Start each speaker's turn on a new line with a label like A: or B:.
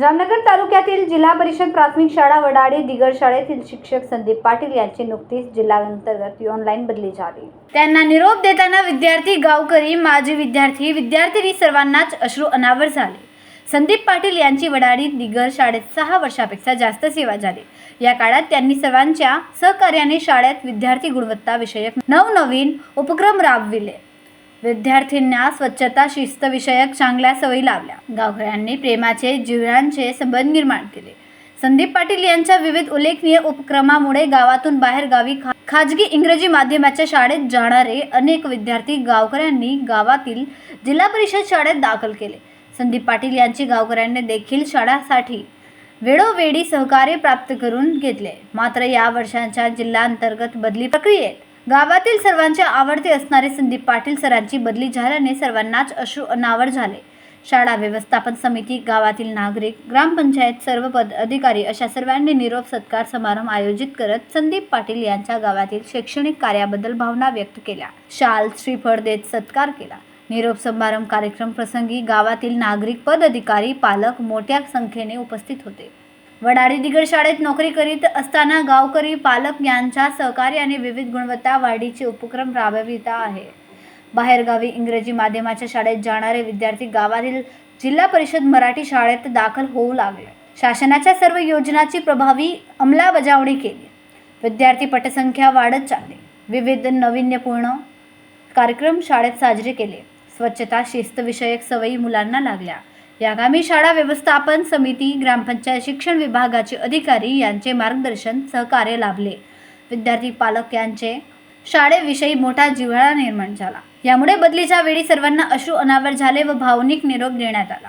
A: जामनगर तालुक्यातील जिल्हा परिषद प्राथमिक शाळा वडाळी दिगर शाळेतील शिक्षक संदीप पाटील यांची नुकतीच जिल्हा अंतर्गत ऑनलाईन बदली झाली. त्यांना निरोप देताना विद्यार्थी गावकरी माजी विद्यार्थी विद्यार्थिनी सर्वांनाच अश्रू अनावर झाले. संदीप पाटील यांची वडाडी दिगर शाळेत सहा वर्षापेक्षा जास्त सेवा झाली. या काळात त्यांनी सर्वांच्या सहकार्याने शाळेत विद्यार्थी गुणवत्ता विषयक नवनवीन उपक्रम राबविले. विद्यार्थ्यांना स्वच्छता शिस्तविषयक चांगल्या सवयी लावल्या गावकऱ्यांनी प्रेमाचे जीवनांचे संबंध निर्माण केले. संदीप पाटील यांच्या विविध उल्लेखनीय उपक्रमामुळे गावातून बाहेर गावी खा खाजगी इंग्रजी माध्यमाच्या शाळेत जाणारे अनेक विद्यार्थी गावकऱ्यांनी गावातील जिल्हा परिषद शाळेत दाखल केले. संदीप पाटील यांची गावकऱ्यांनी देखील शाळासाठी वेळोवेळी सहकार्य प्राप्त करून घेतले. मात्र या वर्षांच्या जिल्हांतर्गत बदली प्रक्रियेत गावातील सर्वांचे आवडते असणारे संदीप पाटील सरांची बदली झाल्याने सर्वांनाच अश्रू अनावर झाले. शाळा व्यवस्थापन समिती गावातील नागरिक ग्रामपंचायत सर्व पद अधिकारी अशा सर्वांनी निरोप सत्कार समारंभ आयोजित करत संदीप पाटील यांच्या गावातील शैक्षणिक कार्याबद्दल भावना व्यक्त केल्या. शाल श्रीफळ देत सत्कार केला. निरोप समारंभ कार्यक्रम प्रसंगी गावातील नागरिक पद अधिकारी पालक मोठ्या संख्येने उपस्थित होते. वडारी दिगड शाळेत नोकरी करीत असताना गावकरी पालक यांच्या सहकार्याने विविध गुणवत्ता वाढीचे उपक्रम राबवित आहे. बाहेरगावी इंग्रजी माध्यमाच्या शाळेत जाणारे विद्यार्थी गावातील जिल्हा परिषद मराठी शाळेत दाखल होऊ लागले. शासनाच्या सर्व योजनाची प्रभावी अंमलबजावणी केली. विद्यार्थी पटसंख्या वाढत चालली. विविध नाविन्यपूर्ण कार्यक्रम शाळेत साजरे केले. स्वच्छता शिस्तविषयक सवयी मुलांना लागल्या. यागामी शाळा व्यवस्थापन समिती ग्रामपंचायत शिक्षण विभागाचे अधिकारी यांचे मार्गदर्शन सहकार्य लाभले. विद्यार्थी पालक यांचे शाळेविषयी मोठा जिव्हाळा निर्माण झाला. यामुळे बदलीच्या वेळी सर्वांना अश्रू अनावर झाले व भावनिक निरोप देण्यात आला.